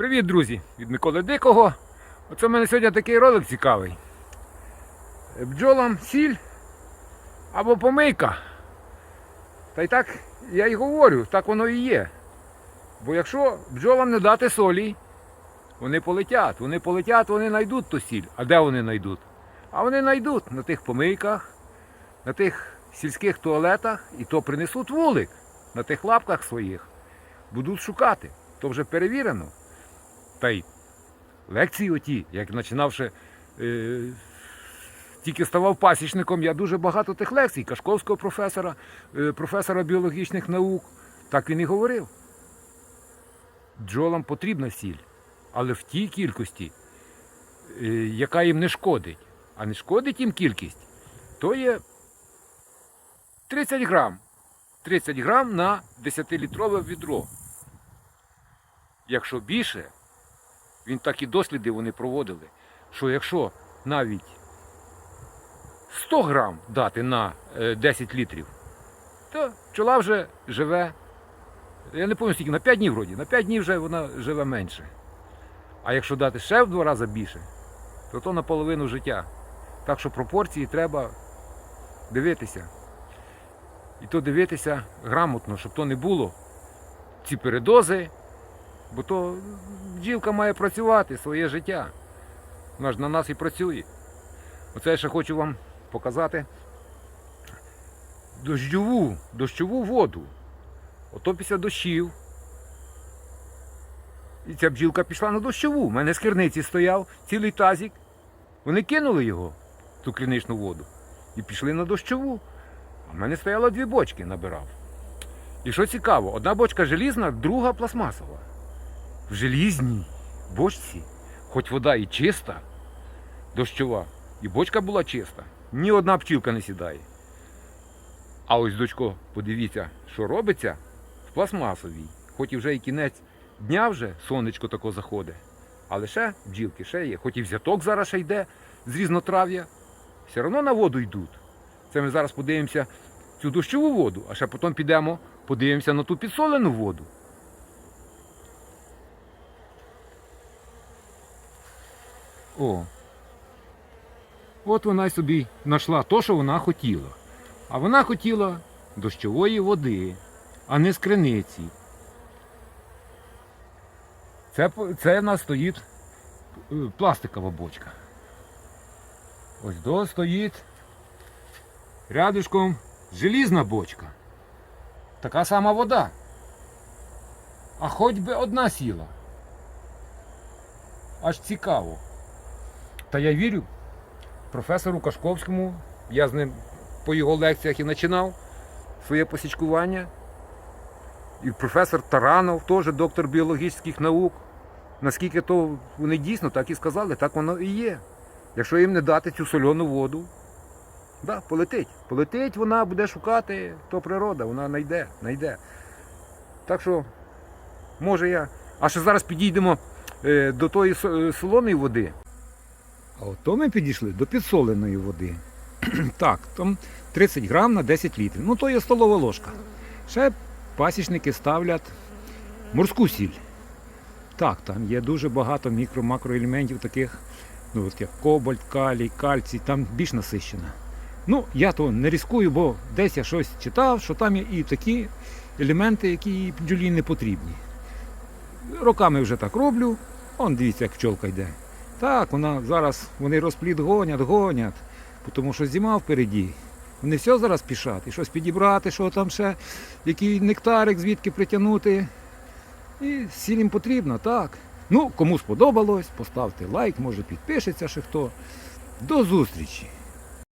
Привіт, друзі! Від Миколи Дикого. Оце в мене сьогодні такий ролик цікавий. Бджолам сіль або помийка. Та й так я й говорю, так воно і є. Бо якщо бджолам не дати солі, вони полетять. Вони полетять, вони знайдуть ту сіль. А де вони знайдуть? А вони знайдуть на тих помийках, на тих сільських туалетах і то принесуть вулик на тих лапках своїх. Будуть шукати. То вже перевірено. Та й лекції оті, як починавши, е, тільки ставав пасічником, я дуже багато тих лекцій, Кашковського професора, е, професора біологічних наук, так він і говорив. Бджолам потрібна сіль, але в тій кількості, е, яка їм не шкодить. А не шкодить їм кількість, то є 30 грам. 30 грам на 10-літрове відро. Якщо більше, він так і досліди вони проводили, що якщо навіть 100 грам дати на е, 10 літрів, то пчола вже живе, я не пам'ятаю скільки, на 5 днів вроді, на 5 днів вже вона живе менше. А якщо дати ще в два рази більше, то то наполовину життя. Так що пропорції треба дивитися. І то дивитися грамотно, щоб то не було ці передози, бо то бджілка має працювати своє життя. Вона ж на нас і працює. Оце я ще хочу вам показати дощову, дощову воду. Ото після дощів. І ця бджілка пішла на дощову. У мене з керниці стояв цілий тазик. Вони кинули його, ту криничну воду, і пішли на дощову. А в мене стояло дві бочки, набирав. І що цікаво, одна бочка желізна, друга пластмасова. В желізній бочці, хоч вода і чиста, дощова, і бочка була чиста, ні одна пчілка не сідає. А ось, дочко, подивіться, що робиться в пластмасовій. Хоч і вже і кінець дня вже сонечко тако заходить. Але ще бджілки ще є, хоч і взяток зараз ще йде з різнотрав'я, все одно на воду йдуть. Це ми зараз подивимося цю дощову воду, а ще потім підемо, подивимося на ту підсолену воду. О. От вона й собі знайшла те, що вона хотіла. А вона хотіла дощової води, а не з криниці. Це, це в нас стоїть е, пластикова бочка. Ось до стоїть рядышком желізна бочка. Така сама вода. А хоч би одна сіла. Аж цікаво. Та я вірю професору Кашковському, я з ним по його лекціях і починав своє посічкування. І професор Таранов, теж доктор біологічних наук. Наскільки то вони дійсно так і сказали, так воно і є. Якщо їм не дати цю сольону воду, да, полетить. Полетить, вона буде шукати, то природа, вона знайде, знайде. Так що, може я. А ще зараз підійдемо е, до тої солоної води. А от то ми підійшли до підсоленої води. так, там 30 грам на 10 літрів. Ну то є столова ложка. Ще пасічники ставлять морську сіль. Так, там є дуже багато мікро-макроелементів таких, ну, от як кобальт, калій, кальцій, там більш насищено. Ну, я то не ризикую, бо десь я щось читав, що там є і такі елементи, які бджолі не потрібні. Роками вже так роблю. Он дивіться, як пчолка йде. Так, вона зараз вони розплід гонять, гонять, тому що зима впереді. Вони все зараз пішать, і щось підібрати, що там ще, який нектарик звідки притягнути. І їм потрібно, так. Ну, кому сподобалось, поставте лайк, може підпишеться ще хто. До зустрічі!